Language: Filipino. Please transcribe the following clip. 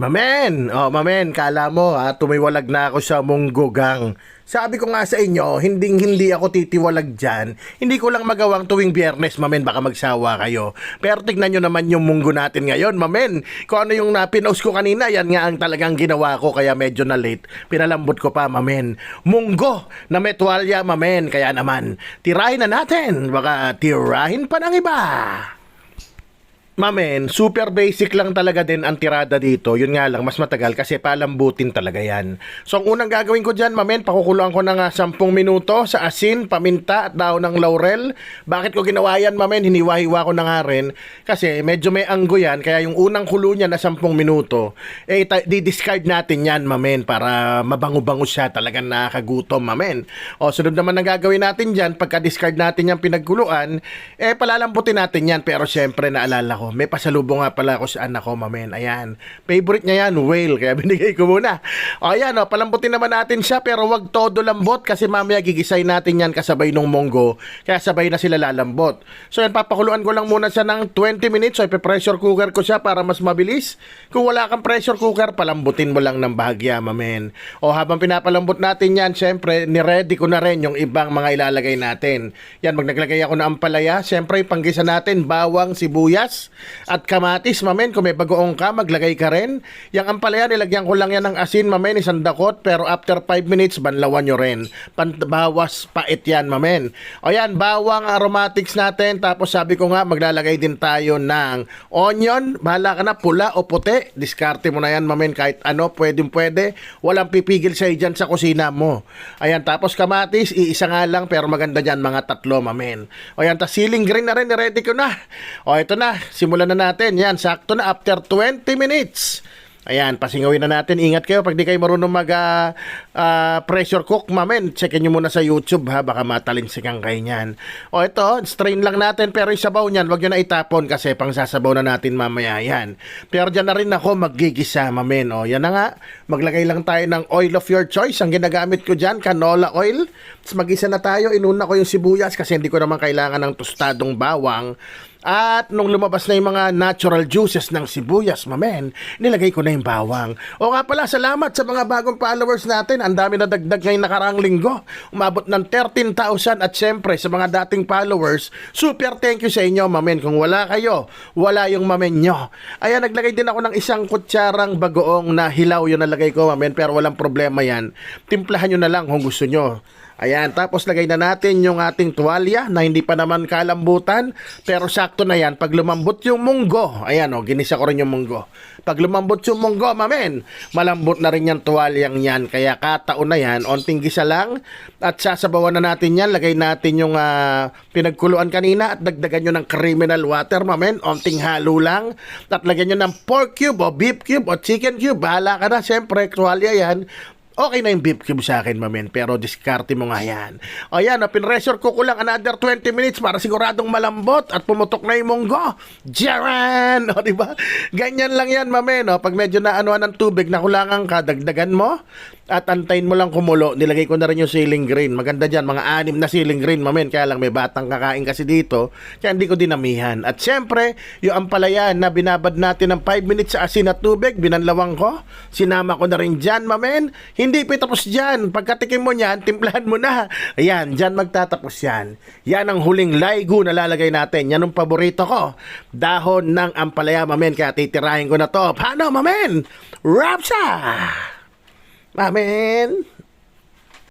Mamen, oh mamen, kala mo ha, tumiwalag na ako sa munggugang. Sabi ko nga sa inyo, hindi hindi ako titiwalag dyan. Hindi ko lang magawang tuwing biyernes, mamen, baka magsawa kayo. Pero tignan nyo naman yung munggo natin ngayon, mamen. Kung ano yung napinost ko kanina, yan nga ang talagang ginawa ko, kaya medyo na late. Pinalambot ko pa, mamen. Munggo na may tuwalya, mamen. Kaya naman, tirahin na natin. Baka tirahin pa ng iba. Mamen, super basic lang talaga din ang tirada dito. Yun nga lang, mas matagal kasi palambutin talaga yan. So, ang unang gagawin ko dyan, mamen, pakukuluan ko ng ah, 10 minuto sa asin, paminta at daon ng laurel. Bakit ko ginawa yan, mamen? Hiniwa-hiwa ko na nga rin. Kasi medyo may anggo yan, kaya yung unang kulo niya na 10 minuto, eh, di-discard natin yan, mamen, para mabango-bango siya talagang nakakagutom, mamen. O, sunod naman ang gagawin natin dyan, pagka-discard natin yung pinagkuluan, eh, palalambutin natin yan. Pero syempre, naalala ko, may pasalubong nga pala ako sa anak ko, mamen. Ayan. Favorite niya yan, whale. Kaya binigay ko muna. O, ayan, o, palambutin naman natin siya, pero wag todo lambot kasi mamaya gigisay natin yan kasabay nung monggo. Kaya sabay na sila lalambot. So, yan, papakuluan ko lang muna siya ng 20 minutes. So, ipe-pressure cooker ko siya para mas mabilis. Kung wala kang pressure cooker, palambutin mo lang ng bahagya, mamen. O, habang pinapalambot natin yan, syempre, ni-ready ko na rin yung ibang mga ilalagay natin. Yan, mag naglagay ako ng ampalaya. Syempre, panggisa natin, bawang, sibuyas, at kamatis, mamen. Kung may bagoong ka, maglagay ka rin. Yung ampalaya, nilagyan ko lang yan ng asin, mamen, isang dakot. Pero after 5 minutes, banlawan nyo rin. Panbawas pait yan, mamen. O yan, bawang aromatics natin. Tapos sabi ko nga, maglalagay din tayo ng onion. Bahala ka na, pula o puti. Diskarte mo na yan, mamen. Kahit ano, pwedeng pwede. Walang pipigil sa'yo dyan sa kusina mo. Ayan, tapos kamatis, iisa nga lang. Pero maganda dyan, mga tatlo, mamen. O yan, tas ceiling green na rin, ready ko na. O ito na, simulan na natin. Yan, sakto na after 20 minutes. Ayan, pasingawin na natin. Ingat kayo pag di kayo marunong mag ah, ah, pressure cook, mamen. Checkin nyo muna sa YouTube ha, baka matalinsikan kayo niyan. O ito, strain lang natin pero isabaw niyan, wag nyo na itapon kasi pang sasabaw na natin mamaya yan. Pero dyan na rin ako magigisa, mamen. O yan na nga, maglagay lang tayo ng oil of your choice. Ang ginagamit ko dyan, canola oil. Tapos magisa na tayo, inuna ko yung sibuyas kasi hindi ko naman kailangan ng tostadong bawang. At nung lumabas na yung mga natural juices ng sibuyas, mamen, nilagay ko na yung bawang. O nga pala, salamat sa mga bagong followers natin. Ang dami na dagdag ngayong nakaraang linggo. Umabot ng 13,000 at syempre sa mga dating followers, super thank you sa inyo, mamen. Kung wala kayo, wala yung mamen nyo. Ayan, naglagay din ako ng isang kutsarang bagoong na hilaw yung nalagay ko, mamen, pero walang problema yan. Timplahan nyo na lang kung gusto nyo. Ayan, tapos lagay na natin yung ating tuwalya na hindi pa naman kalambutan. Pero sakto na yan. Pag lumambot yung munggo, ayan o, ginisa ko rin yung munggo. Pag lumambot yung munggo, mamen, malambot na rin yung tuwalyang yan. Kaya kataon na yan, onting gisa lang. At sasabawan na natin yan. Lagay natin yung ah, pinagkuluan kanina at dagdagan nyo ng criminal water, mamen. Onting halo lang. At lagyan nyo ng pork cube o beef cube o chicken cube. Bahala ka na, syempre, tuwalya yan. Okay na yung beef cube sa akin, mamen, pero diskarte mo nga yan. O yan, o, pinressure ko ko lang another 20 minutes para siguradong malambot at pumutok na yung munggo. Jaran! O, di ba? Ganyan lang yan, mamen. O, pag medyo naanuan ng tubig, nakulangan ka, dagdagan mo at antayin mo lang kumulo. Nilagay ko na rin yung ceiling green. Maganda dyan, mga anim na ceiling green, mamen. Kaya lang may batang kakain kasi dito. Kaya hindi ko dinamihan. At syempre, yung ampalaya na binabad natin ng 5 minutes sa asin at tubig, binanlawang ko. Sinama ko na rin dyan, mamen. Hindi pa tapos dyan. Pagkatikim mo niyan, timplahan mo na. Ayan, dyan magtatapos yan. Yan ang huling laigo na lalagay natin. Yan ang paborito ko. Dahon ng ampalaya, mamen. Kaya titirahin ko na to. Paano, mamen? Rapsa! Mamen!